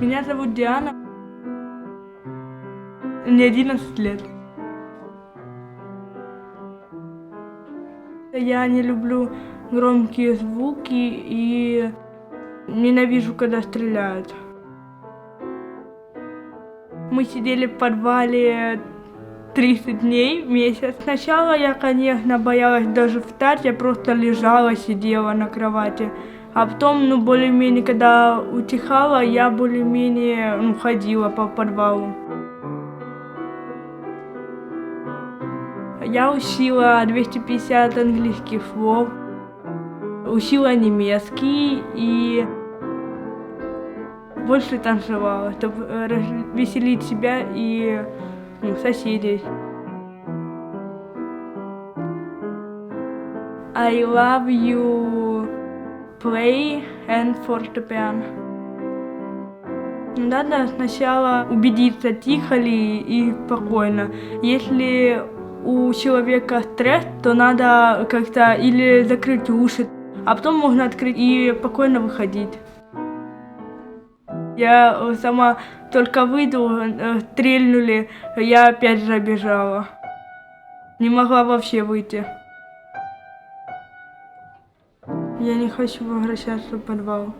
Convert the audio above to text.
Меня зовут Диана. Мне 11 лет. Я не люблю громкие звуки и ненавижу, когда стреляют. Мы сидели в подвале 30 дней, месяц. Сначала я, конечно, боялась даже встать, я просто лежала, сидела на кровати. А потом, ну, более-менее, когда утихала, я более-менее, ну, ходила по подвалу. Я учила 250 английских слов, учила немецкий и больше танцевала, чтобы веселить себя и ну, соседей. I love you play and fortepiano. Надо сначала убедиться, тихо ли и спокойно. Если у человека стресс, то надо как-то или закрыть уши, а потом можно открыть и спокойно выходить. Я э, сама только выйду, э, стрельнули, я опять же бежала. Не могла вообще выйти. Я не хочу возвращаться в подвал.